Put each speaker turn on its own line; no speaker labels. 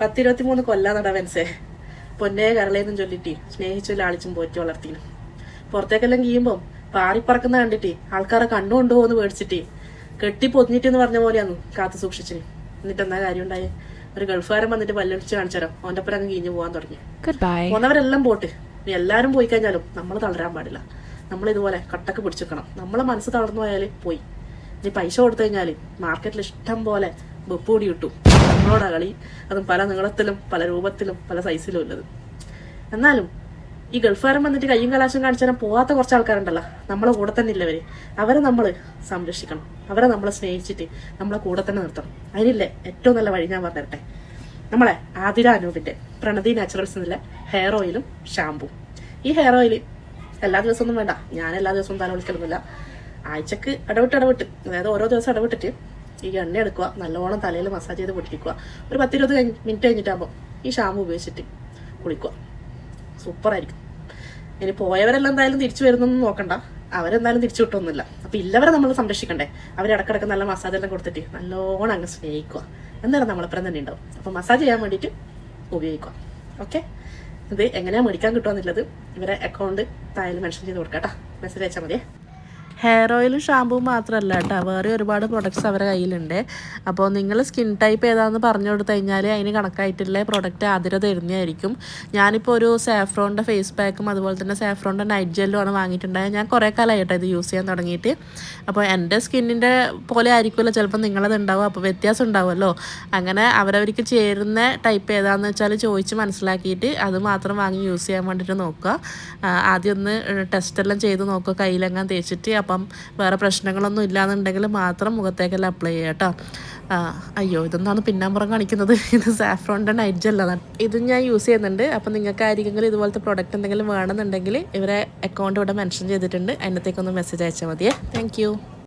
പത്തിരുപത്തി മൂന്ന് കൊല്ലാന്നടാ മനസ്സേ പൊന്നേ കരളേന്നും ചൊല്ലിട്ടി സ്നേഹിച്ചു ലാളിച്ചും പോറ്റി വളർത്തിനും. പുറത്തേക്കെല്ലാം കീയുമ്പം പാറിപ്പറക്കുന്ന കണ്ടിട്ട് ആൾക്കാരെ കണ്ണു എന്ന് പേടിച്ചിട്ട് കെട്ടി പൊതിഞ്ഞിട്ടെന്ന് പറഞ്ഞ പോലെയാന്നു കാത്തു സൂക്ഷിച്ചിന്. എന്നിട്ട് എന്താ കാര്യം ഉണ്ടായേ ഒരു ഗൾഫുകാരൻ വന്നിട്ട് പല്ലടിച്ച് കാണിച്ചാലോ അവന്റെ ഒപ്പം അങ്ങ് കീഞ്ഞു പോകാൻ തുടങ്ങി. പോന്നവരെല്ലാം പോട്ട്. എല്ലാരും പോയി കഴിഞ്ഞാലും നമ്മൾ തളരാൻ പാടില്ല. നമ്മൾ ഇതുപോലെ കട്ടക്ക് പിടിച്ചിക്കണം. നമ്മളെ മനസ്സ് തളർന്നു പോയാൽ പോയി. ഇനി പൈസ കൊടുത്തു കഴിഞ്ഞാൽ മാർക്കറ്റിൽ ഇഷ്ടം പോലെ വെപ്പ് കൂടി കിട്ടും. നമ്മളോടാ കളി. അതും പല നീളത്തിലും പല രൂപത്തിലും പല സൈസിലും ഉള്ളത്. എന്നാലും ഈ ഗൾഫുകാരൻ വന്നിട്ട് കയ്യും കലാശം കാണിച്ചാൽ പോവാത്ത കുറച്ച് ആൾക്കാരുണ്ടല്ലോ. നമ്മളെ കൂടെ തന്നെ ഇല്ലവര് അവരെ നമ്മൾ സംരക്ഷിക്കണം. അവരെ നമ്മളെ സ്നേഹിച്ചിട്ട് നമ്മളെ കൂടെ തന്നെ നിർത്തണം. അതിനില്ലേ ഏറ്റവും നല്ല വഴി ഞാൻ പറഞ്ഞിരട്ടെ നമ്മളെ ആതിര അനൂപിന്റെ പ്രണതി നാച്ചുറൽസ് എന്നുള്ള ഹെയർ ഓയിലും ഷാമ്പൂ ഈ ഹെയർ ഓയിൽ എല്ലാ ദിവസവും വേണ്ട. ഞാൻ എല്ലാ ദിവസവും തല വിളിക്കണമെന്നില്ല ആഴ്ചക്ക് ഇടവിട്ട് ഇടവിട്ട് അതായത് ഓരോ ദിവസം ഇടവിട്ടിട്ട് ഈ എണ്ണ എടുക്കുക നല്ലോണം തലയിൽ മസാജ് ചെയ്ത് പൊട്ടിക്കുക. ഒരു പത്തിരുപത് കഴിഞ്ഞ് മിനിറ്റ് കഴിഞ്ഞിട്ടാകുമ്പോൾ ഈ ഷാമ്പൂ ഉപയോഗിച്ചിട്ട് കുളിക്കുക. സൂപ്പറായിരിക്കും ഇനി പോയവരെല്ലാം എന്തായാലും തിരിച്ചു വരുന്നൊന്നും നോക്കണ്ട. അവരെന്തായാലും തിരിച്ചു കിട്ടൊന്നുമില്ല അപ്പം ഇല്ലവരെ നമ്മൾ സംരക്ഷിക്കണ്ടേ? അവരിടക്കിടക്ക് നല്ല മസാജ് എല്ലാം കൊടുത്തിട്ട് നല്ലോണം അങ്ങ് സ്നേഹിക്കുക. എന്നാലും നമ്മളെപ്പുറം തന്നെ ഉണ്ടാവും. അപ്പം മസാജ് ചെയ്യാൻ വേണ്ടിയിട്ട് ഉപയോഗിക്കുക. ഓക്കെ ഇത് എങ്ങനെയാണ് മേടിക്കാൻ കിട്ടുമെന്നുള്ളത് ഇവരെ അക്കൗണ്ട് താഴെ മെൻഷൻ ചെയ്ത് കൊടുക്കാം കേട്ടോ. മെസ്സേജ് അയച്ചാൽ മതിയേ. ഹെയർ ഓയിലും ഷാമ്പുവും മാത്രമല്ല കേട്ടോ വേറെ ഒരുപാട് പ്രൊഡക്ട്സ് അവരുടെ കയ്യിലുണ്ട്. അപ്പോൾ നിങ്ങൾ സ്കിൻ ടൈപ്പ് ഏതാണെന്ന് പറഞ്ഞു കൊടുത്തു കഴിഞ്ഞാൽ അതിന് കണക്കായിട്ടുള്ള പ്രൊഡക്റ്റ് ആതിര തരുന്നതായിരിക്കും. ഞാനിപ്പോൾ ഒരു സാഫ്രോണിന്റെ ഫേസ് പാക്കും അതുപോലെ തന്നെ സാഫ്രോണിന്റെ നൈറ്റ് ജെല്ലും ആണ് വാങ്ങിയിട്ടുണ്ടായത്. ഞാൻ കുറേ കാലമായി ഇത് യൂസ് ചെയ്യാൻ തുടങ്ങിയിട്ട്. അപ്പോൾ എന്റെ സ്കിന്നിന്റെ പോലെ ആയിരിക്കുമല്ലോ. ചിലപ്പോൾ നിങ്ങളത് ഉണ്ടാവും. അപ്പോൾ വ്യത്യാസം ഉണ്ടാവുമല്ലോ. അങ്ങനെ അവരവർക്ക് ചേരുന്ന ടൈപ്പ് ഏതാണെന്ന് വെച്ചാൽ ചോദിച്ച് മനസ്സിലാക്കിയിട്ട് അത് മാത്രം വാങ്ങി യൂസ് ചെയ്യാൻ വേണ്ടിയിട്ട് നോക്കുക. ആദ്യം ഒന്ന് ടെസ്റ്റ് എല്ലാം ചെയ്ത് നോക്കുക. കയ്യിലെങ്ങാൻ തേച്ചിട്ട്. അപ്പം വേറെ പ്രശ്നങ്ങളൊന്നും ഇല്ലാന്നുണ്ടെങ്കിൽ മാത്രം മുഖത്തേക്കെല്ലാം അപ്ലൈ ചെയ്യുക കേട്ടോ. അയ്യോ ഇതെന്താണ് പിന്നാമ്പുറം കാണിക്കുന്നത്? ഇത് സാഫ്രോണിന്റെ നൈറ്റ് ജെല്ലാണ് ഇത് ഞാൻ യൂസ് ചെയ്യുന്നുണ്ട്. അപ്പം നിങ്ങൾക്ക് ആയിരിക്കെങ്കിലും ഇതുപോലത്തെ പ്രോഡക്റ്റ് എന്തെങ്കിലും വേണമെന്നുണ്ടെങ്കിൽ ഇവരെ അക്കൗണ്ട് ഇവിടെ മെൻഷൻ ചെയ്തിട്ടുണ്ട്. അതിനകത്തേക്കൊന്ന് മെസ്സേജ് അയച്ചാൽ മതിയേ. താങ്ക്